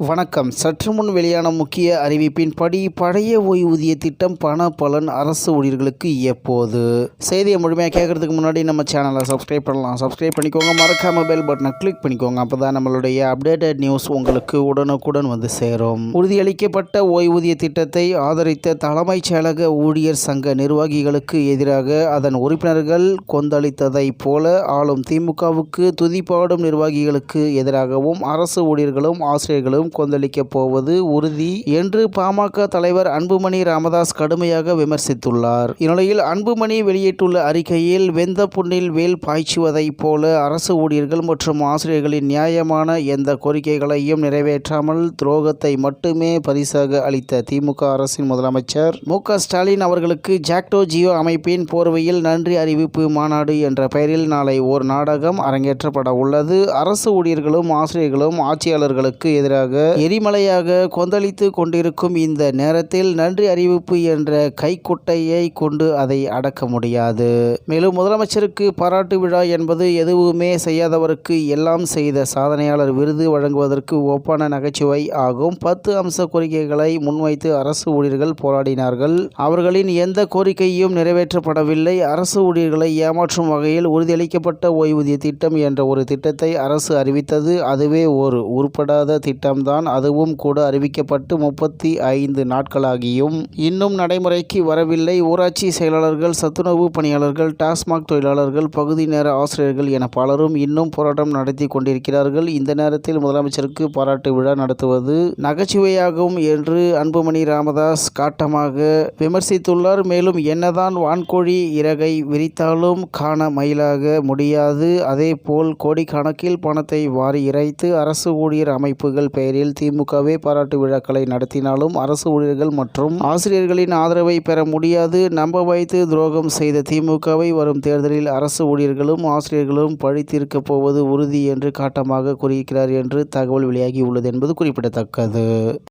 வணக்கம். சற்று முன் வெளியான முக்கிய அறிவிப்பின்படி பழைய ஓய்வூதிய திட்டம் பண பலன் அரசு ஊழியர்களுக்கு எப்போது செய்தியை முழுமையாக கேட்கறதுக்கு முன்னாடி நம்ம சேனலை சப்ஸ்கிரைப் பண்ணலாம். சப்ஸ்கிரைப் பண்ணிக்கோங்க. மறக்காம பெல் பட்டனை கிளிக் பண்ணிக்கோங்க. அப்போ தான் நம்மளுடைய அப்டேட்டட் நியூஸ் உங்களுக்கு உடனுக்குடன் வந்து சேரும். உறுதியளிக்கப்பட்ட ஓய்வூதிய திட்டத்தை ஆதரித்த தலைமைச் செயலக ஊழியர் சங்க நிர்வாகிகளுக்கு எதிராக அதன் உறுப்பினர்கள் கொந்தளித்ததைப் போல ஆளும் திமுகவுக்கு துதிப்பாடும் நிர்வாகிகளுக்கு எதிராகவும் அரசு ஊழியர்களும் ஆசிரியர்களும் கொந்தளிக்கப் போவது உறுதி என்று பாமக தலைவர் அன்புமணி ராமதாஸ் கடுமையாக விமர்சித்துள்ளார். இந்நிலையில் அன்புமணி வெளியிட்டுள்ள அறிக்கையில் வெந்த புண்ணில் வேல் பாய்ச்சுவதைப் போல அரசு ஊழியர்கள் மற்றும் ஆசிரியர்களின் நியாயமான எந்த கோரிக்கைகளையும் நிறைவேற்றாமல் துரோகத்தை மட்டுமே பரிசாக அளித்த திமுக அரசின் முதலமைச்சர் மு ஸ்டாலின் அவர்களுக்கு ஜாக்டோ ஜியோ அமைப்பின் போர்வையில் நன்றி அறிவிப்பு மாநாடு என்ற பெயரில் நாளை ஓர் நாடகம் அரங்கேற்றப்பட உள்ளது அரசு ஊழியர்களும் ஆசிரியர்களும் ஆட்சியாளர்களுக்கு எதிராக எரிமலையாக கொந்தளித்து கொண்டிருக்கும் இந்த நேரத்தில் நன்றி அறிவிப்பு என்ற கைக்குட்டையை கொண்டு அதை அடக்க முடியாது. மேலும் முதலமைச்சருக்கு பாராட்டு விழா என்பது எதுவுமே செய்யாதவருக்கு எல்லாம் செய்த சாதனையாளர் விருது வழங்குவதற்கு ஒப்பான நகைச்சுவை ஆகும். பத்து அம்ச கோரிக்கைகளை முன்வைத்து அரசு ஊழியர்கள் போராடினார்கள். அவர்களின் எந்த கோரிக்கையும் நிறைவேற்றப்படவில்லை. அரசு ஊழியர்களை ஏமாற்றும் வகையில் உறுதியளிக்கப்பட்ட ஓய்வூதிய திட்டம் என்ற ஒரு திட்டத்தை அரசு அறிவித்தது. அதுவே ஒரு உருப்படாத திட்டம் மட்டும்தான் அதுவும் கூட அறிவிக்கப்பட்டு முப்பத்தி ஐந்து நாட்களாகியும். இன்னும் நடைமுறைக்கு வரவில்லை. ஊராட்சி செயலாளர்கள் சத்துணவு பணியாளர்கள் டாஸ்மாக் தொழிலாளர்கள் பகுதி நேர ஆசிரியர்கள் என பலரும் இன்னும் போராட்டம் நடத்தி கொண்டிருக்கிறார்கள். இந்த நேரத்தில் முதலமைச்சருக்கு பாராட்டு விழா நடத்துவது நகைச்சுவையாகும் என்று அன்புமணி ராமதாஸ் காட்டமாக விமர்சித்துள்ளார். மேலும் என்னதான் வான்கோழி இறகை விரித்தாலும் காண மயிலாக முடியாது. அதேபோல் கோடிக்கணக்கில் பணத்தை வாரி இறைத்து அரசு ஊழியர் அமைப்புகள் பெயரில் திமுகவே பாராட்டு விழாக்களை நடத்தினாலும் அரசு ஊழியர்கள் மற்றும் ஆசிரியர்களின் ஆதரவை பெற முடியாது. நம்ப வைத்து துரோகம் செய்த திமுகவை வரும் தேர்தலில் அரசு ஊழியர்களும் ஆசிரியர்களும் பழி தீர்க்கப் போவது உறுதி என்று காட்டமாக கூறியிருக்கிறார் என்று தகவல் வெளியாகி உள்ளது என்பது குறிப்பிடத்தக்கது.